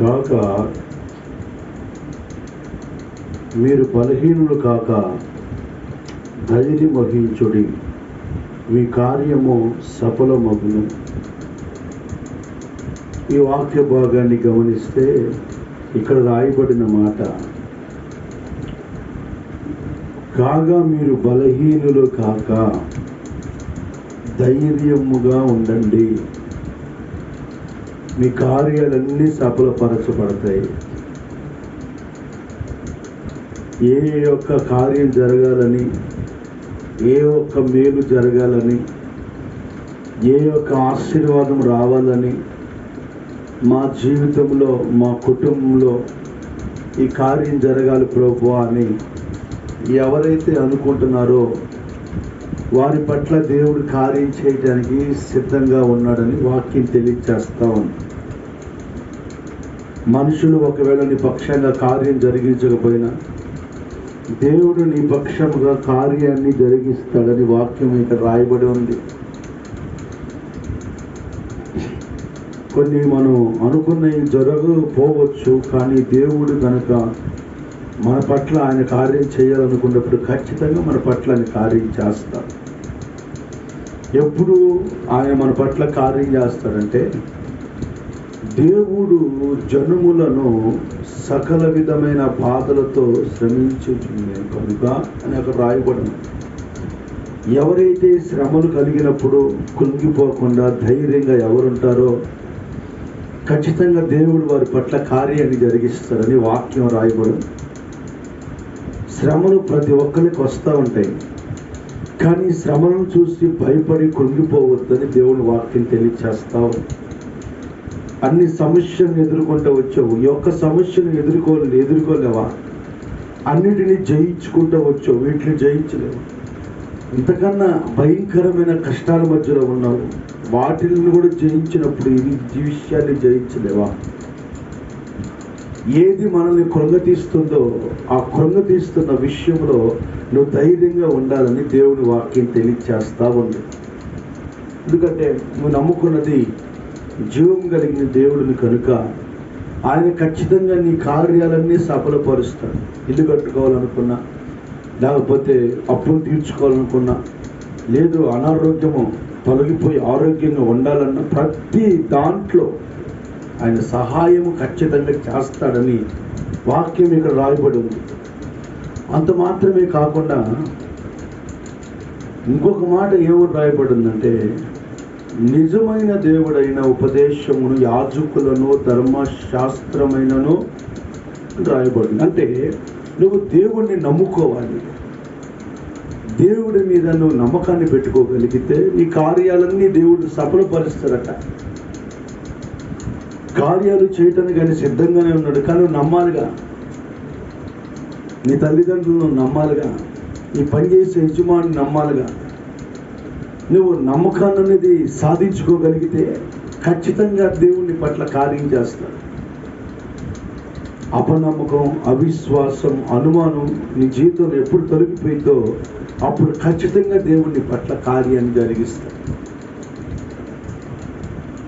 కాక మీరు బలహీనులు కాక ధైర్యం వహించుడి. మీ కార్యము సఫలమగును. ఈ వాక్య భాగాన్ని గమనిస్తే ఇక్కడ రాయబడిన మాట కాగా మీరు బలహీనులు కాక ధైర్యముగా ఉండండి. మీ కార్యాలన్నీ సఫలపరచబడతాయి. ఏ యొక్క కార్యం జరగాలని ఏ ఒక్క మేలు జరగాలని ఏ యొక్క ఆశీర్వాదం రావాలని మా జీవితంలో మా కుటుంబంలో ఈ కార్యం జరగాలి ప్రభు అని ఎవరైతే అనుకుంటున్నారో వారి పట్ల దేవుడు కార్యం చేయడానికి సిద్ధంగా ఉన్నాడని వాక్యం తెలియచేస్తా ఉంది. మనుషులు ఒకవేళ నీ పక్షంగా కార్యం జరిగించకపోయినా దేవుడు నీ పక్షముగా కార్యాన్ని జరిగిస్తాడని వాక్యం ఇక్కడ రాయబడి ఉంది. కొన్ని మనం అనుకున్నవి జరగకపోవచ్చు కానీ దేవుడు కనుక మన పట్ల ఆయన కార్యం చేయాలనుకున్నప్పుడు ఖచ్చితంగా మన పట్ల ఆయన కార్యం చేస్తాడు. ఎప్పుడు ఆయన మన పట్ల కార్యం చేస్తాడంటే దేవుడు జనుములను సకల విధమైన బాధలతో శ్రమించుచుండే కనుక అని అక్కడ రాయబడింది. ఎవరైతే శ్రమలు కలిగినప్పుడు కుంగిపోకుండా ధైర్యంగా ఎవరుంటారో ఖచ్చితంగా దేవుడు వారి పట్ల కార్యాన్ని జరిగిస్తారని వాక్యం రాయబడింది. శ్రమలు ప్రతి ఒక్కరికి వస్తూ ఉంటాయి. కానీ శ్రమలను చూసి భయపడి కుంగిపోవద్దని దేవుని వాక్యం తెలియచేస్తా ఉంది. అన్ని సమస్యలను ఎదుర్కొంటూ వచ్చావు. ఈ యొక్క సమస్యను ఎదుర్కో ఎదుర్కోలేవా? అన్నిటినీ జయించుకుంటూ వచ్చావు. వీటిని జయించలేవు. ఇంతకన్నా భయంకరమైన కష్టాల మధ్యలో ఉన్నావు. వాటిని కూడా జయించినప్పుడు ఇది విషయాన్ని జయించలేవా? ఏది మనల్ని కృంగతీస్తుందో ఆ కృంగతీస్తున్న విషయంలో నువ్వు ధైర్యంగా ఉండాలని దేవుని వాక్యం తెలియచేస్తా ఉంది. ఎందుకంటే నువ్వు నమ్ముకున్నది జీవం కలిగిన దేవుడిని కనుక ఆయన ఖచ్చితంగా నీ కార్యాలన్నీ సఫలపరుస్తాడు. ఇల్లు కట్టుకోవాలనుకున్నా లేకపోతే అప్పులు తీర్చుకోవాలనుకున్నా లేదు అనారోగ్యము తొలగిపోయి ఆరోగ్యంగా ఉండాలన్న ప్రతి దాంట్లో ఆయన సహాయము ఖచ్చితంగా చేస్తాడని వాక్యం ఇక్కడ రాయబడి ఉంది. అంత మాత్రమే కాకుండా ఇంకొక మాట ఏమో రాయబడి ఉందంటే నిజమైన దేవుడైన ఉపదేశమును యాజకులను ధర్మశాస్త్రమైనను రాయబడింది అంటే నువ్వు దేవుణ్ణి నమ్ముకోవాలి. దేవుడి మీద నువ్వు నమ్మకాన్ని పెట్టుకోగలిగితే నీ కార్యాలన్నీ దేవుడు సఫలపరుస్తాడట కార్యాలు చేయటానికి ఆయన సిద్ధంగానే ఉన్నాడు కానీ నువ్వు నమ్మాలిగా. నీ తల్లిదండ్రులను నమ్మాలిగా. నీ పనిచేసే యజమాని నమ్మాలిగా. నువ్వు నమ్మకాన్ని అనేది సాధించుకోగలిగితే ఖచ్చితంగా దేవుని పట్ల కార్యం చేస్తాడు. అపనమ్మకం అవిశ్వాసం అనుమానం నీ జీవితంలో ఎప్పుడు తొలగిపోయిందో అప్పుడు ఖచ్చితంగా దేవుని పట్ల కార్యాన్ని జరిగిస్తాడు.